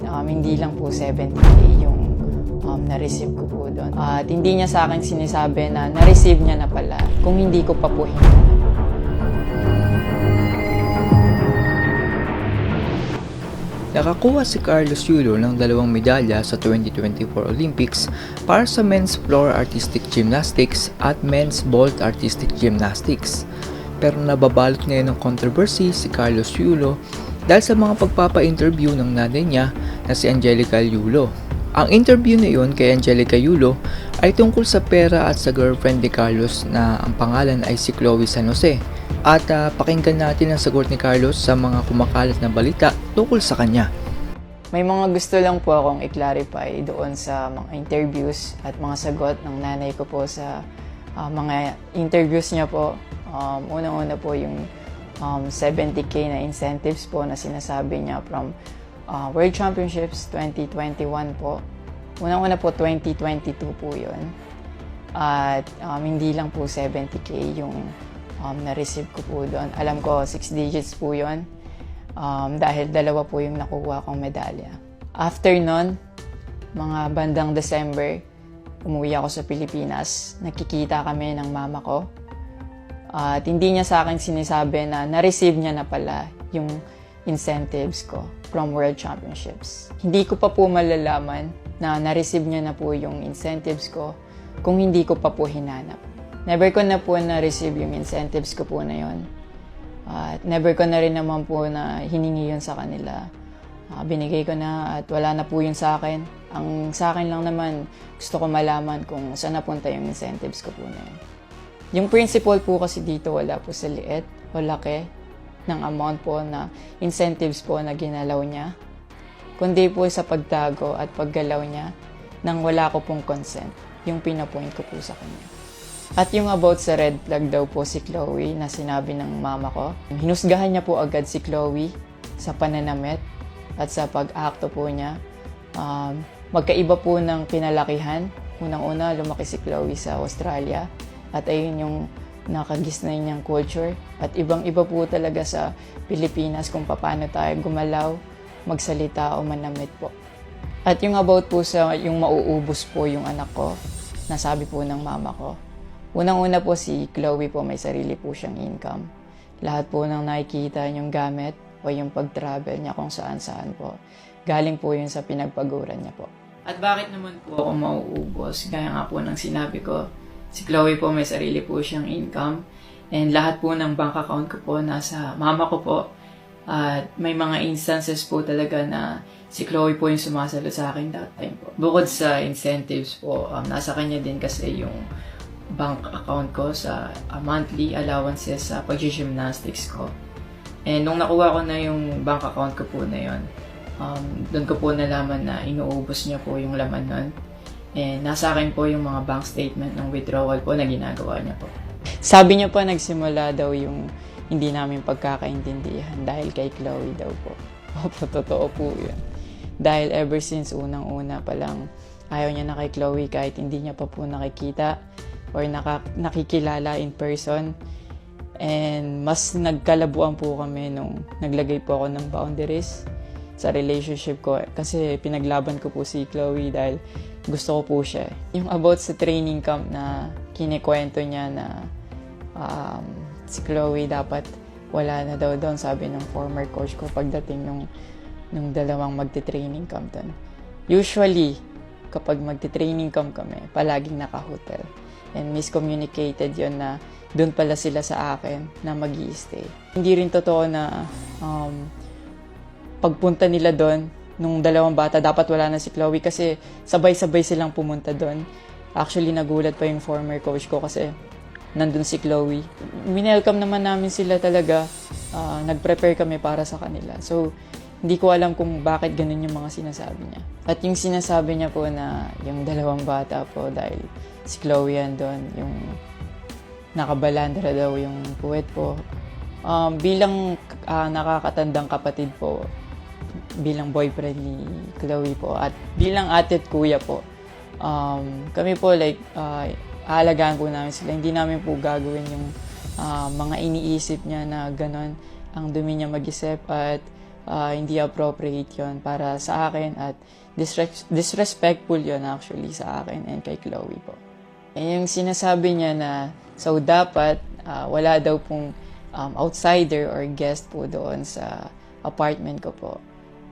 Um, hindi lang po 70k yung um, na-receive ko po doon. At hindi niya sa akin sinasabi na na-receive niya na pala kung hindi ko pa po hinanap. Nakakuha si Carlos Yulo ng dalawang medalya sa 2024 Olympics para sa men's floor artistic gymnastics at men's vault artistic gymnastics. Pero nababalot ngayon ng controversy si Carlos Yulo dahil sa mga pagpapa-interview ng nanay niya na si Angelica Yulo. Ang interview na iyon kay Angelica Yulo ay tungkol sa pera at sa girlfriend ni Carlos na ang pangalan ay si Chloe San Jose. At ah, pakinggan natin ang sagot ni Carlos sa mga kumakalat na balita tungkol sa kanya. May mga gusto lang po akong i-clarify doon sa mga interviews at mga sagot ng nanay ko po sa ah, mga interviews niya po. Um, Unang-una po yung um, 70k na incentives po na sinasabi niya from ah, World Championships 2021 po. Unang-una po 2022 po yun. At um, hindi lang po 70k yung um, na-receive ko po doon. Alam ko 6 digits po yun um, dahil dalawa po yung nakuha kong medalya. After nun, mga bandang December, umuwi ako sa Pilipinas. Nakikita kami ng mama ko. At hindi niya sa akin sinasabi na na-receive niya na pala yung incentives ko from World Championships. Hindi ko pa po malalaman na na-receive niya na po yung incentives ko kung hindi ko pa po hinanap. Never ko na po na-receive yung incentives ko po na yon. At never ko na rin naman po na hiningi yun sa kanila. Ah, binigay ko na at wala na po yun sa akin. Ang sa akin lang naman, gusto ko malaman kung saan napunta yung incentives ko po na yun. Yung principle po kasi dito wala po sa liit o laki ng amount po na incentives po na ginalaw niya. Kundi po sa pagtago at paggalaw niya nang wala ko pong consent, yung pinapoint ko po sa kanya. At yung about sa red flag daw po si Chloe na sinabi ng mama ko, hinusgahan niya po agad si Chloe sa pananamit at sa pag-akto po niya. Um, magkaiba po ng pinalakihan. Unang-una, lumaki si Chloe sa Australia at ayun yung nakagisnay niyang culture. At ibang-iba po talaga sa Pilipinas kung paano tayo gumalaw, magsalita o manamit po. At yung about po sa yung mauubos po yung anak ko, nasabi po ng mama ko. Unang-una po si Chloe po may sarili po siyang income. Lahat po ng nakikita niyong gamit o yung pag-travel niya kung saan-saan po. Galing po yun sa pinagpaguran niya po. At bakit naman po ako mauubos? Gaya nga po ng sinabi ko, si Chloe po may sarili po siyang income. And lahat po ng bank account ko po nasa mama ko po. At may mga instances po talaga na si Chloe po yung sumasalo sa akin that time po. Bukod sa incentives po, um, nasa kanya din kasi yung bank account ko sa uh, monthly allowances sa pag-gymnastics ko. And nung nakuha ko na yung bank account ko po na yon, um, doon ko po nalaman na inuubos niya po yung laman nun. And nasa akin po yung mga bank statement ng withdrawal po na ginagawa niya po. Sabi niya po nagsimula daw yung hindi namin pagkakaintindihan dahil kay Chloe daw po. Opo, totoo po yun. Dahil ever since unang-una pa lang, ayaw niya na kay Chloe kahit hindi niya pa po nakikita or naka, nakikilala in person. And mas nagkalabuan po kami nung naglagay po ako ng boundaries sa relationship ko. Kasi pinaglaban ko po si Chloe dahil gusto ko po siya. Yung about sa training camp na kinikwento niya na um, si Chloe dapat wala na daw doon, sabi ng former coach ko pagdating nung, nung dalawang magte-training camp doon. Usually, kapag magte-training camp kami, palaging naka-hotel. And miscommunicated yon na doon pala sila sa akin na mag stay Hindi rin totoo na um, pagpunta nila doon, nung dalawang bata, dapat wala na si Chloe kasi sabay-sabay silang pumunta doon. Actually, nagulat pa yung former coach ko kasi nandun si Chloe. Winelcome naman namin sila talaga. Uh, nag-prepare kami para sa kanila. So, hindi ko alam kung bakit ganun yung mga sinasabi niya. At yung sinasabi niya po na yung dalawang bata po dahil si Chloe yan doon, yung nakabalandra daw yung puwet po. Um, bilang uh, nakakatandang kapatid po, bilang boyfriend ni Chloe po, at bilang ate at kuya po, um, kami po like, uh, aalagaan po namin sila. Hindi namin po gagawin yung uh, mga iniisip niya na ganon ang dumi niya mag-isip at ah, hindi appropriate yon para sa akin at disres- disrespectful yon actually sa akin and kay Chloe po. Eh, yung sinasabi niya na so dapat ah, wala daw pong um, outsider or guest po doon sa apartment ko po.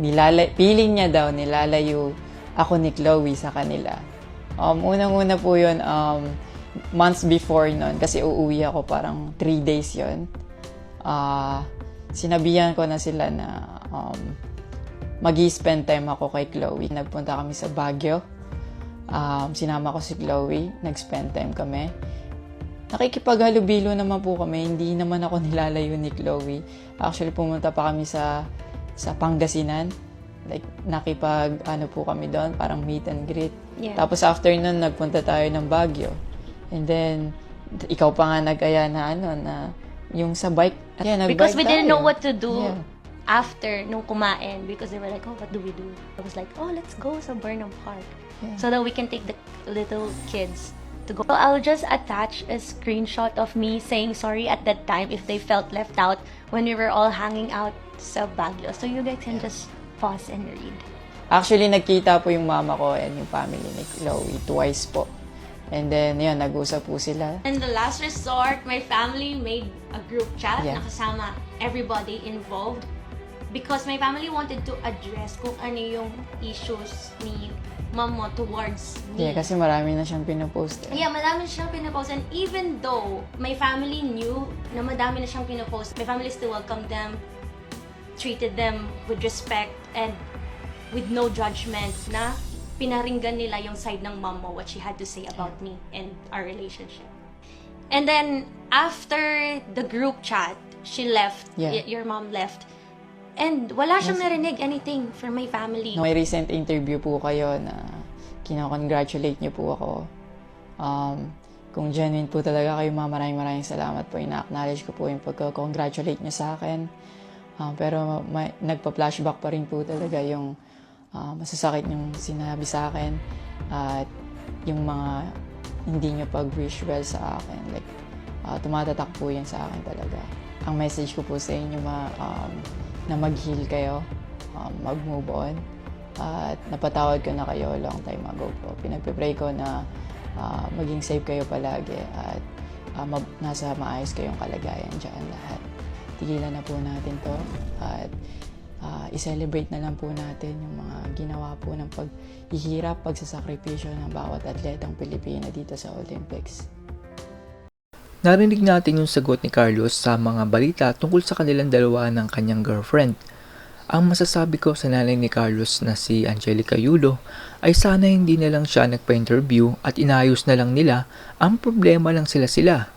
nilalay, feeling niya daw nilalayo ako ni Chloe sa kanila. Um, unang-una po yun, um, months before nun, kasi uuwi ako parang three days yon Ah, sinabihan ko na sila na um, mag spend time ako kay Chloe. Nagpunta kami sa Baguio. Um, sinama ko si Chloe. Nag-spend time kami. Nakikipaghalubilo naman po kami. Hindi naman ako nilalayo ni Chloe. Actually, pumunta pa kami sa sa Pangasinan. Like, nakipag, ano po kami doon, parang meet and greet. Yeah. Tapos after nun, nagpunta tayo ng Baguio. And then, ikaw pa nga nag-aya na ano, na yung sa bike. Yeah, nag-bike Because we didn't tayo. know what to do Yeah. after nung kumain because they were like, oh, what do we do? I was like, oh, let's go sa Burnham Park Yeah. so that we can take the little kids to go. So I'll just attach a screenshot of me saying sorry at that time if they felt left out when we were all hanging out sa Baguio. So you guys can just pause and read. Actually, nagkita po yung mama ko and yung family ni Chloe twice po. And then, yun, nag-usap po sila. In the last resort, my family made a group chat Yeah. na kasama everybody involved because my family wanted to address kung ano yung issues ni mama towards me. Yeah, kasi marami na siyang pinopost. eh. Yeah, madami na siyang pinapost. And even though my family knew na madami na siyang pinapost, my family still welcomed them, treated them with respect, and with no judgment na pinaringgan nila yung side ng mom mo, what she had to say about me and our relationship. And then, after the group chat, she left, Yeah. your mom left, and wala siyang narinig anything from my family. No, may recent interview po kayo na kinakongratulate niyo po ako. Um, kung genuine po talaga kayo, ma, maraming maraming salamat po. Ina-acknowledge ko po yung pagka-congratulate niyo sa akin. Um, pero may, nagpa-flashback pa rin po talaga yung ah, masasakit yung sinabi sa akin at yung mga hindi niyo pag-wish well sa akin. Like, ah, tumatatak po yan sa akin talaga. Ang message ko po sa inyo, ma, um, na mag-heal kayo, um, mag-move on. At napatawad ko na kayo long time ago po. Pinagpipray ko na ah, maging safe kayo palagi at ah, mab- nasa maayos kayong kalagayan dyan lahat. Tigilan na po natin to at ah, i-celebrate na lang po natin yung mga ginawa po ng paghihirap, pagsasakripisyo ng bawat atletang Pilipina dito sa Olympics. Narinig natin yung sagot ni Carlos sa mga balita tungkol sa kanilang dalawa ng kanyang girlfriend. Ang masasabi ko sa nanay ni Carlos na si Angelica Yulo ay sana hindi na lang siya nagpa-interview at inayos na lang nila ang problema lang sila sila.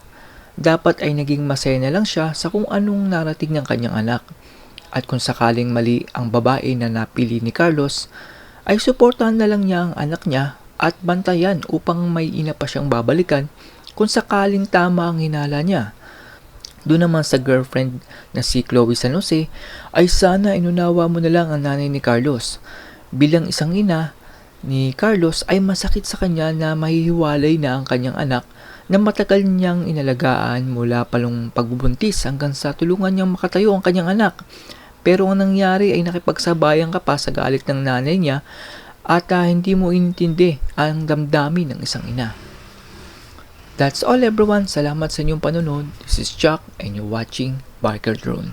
Dapat ay naging masaya na lang siya sa kung anong narating ng kanyang anak. At kung sakaling mali ang babae na napili ni Carlos, ay suportahan na lang niya ang anak niya at bantayan upang may ina pa siyang babalikan kung sakaling tama ang hinala niya. Doon naman sa girlfriend na si Chloe San Jose ay sana inunawa mo na lang ang nanay ni Carlos. Bilang isang ina ni Carlos ay masakit sa kanya na mahihiwalay na ang kanyang anak na matagal niyang inalagaan mula palong pagbubuntis hanggang sa tulungan niyang makatayo ang kanyang anak. Pero ang nangyari ay nakipagsabayan ka pa sa galit ng nanay niya at ah, hindi mo intindi ang damdamin ng isang ina. That's all everyone. Salamat sa inyong panonood. This is Chuck and you're watching Barker Drone.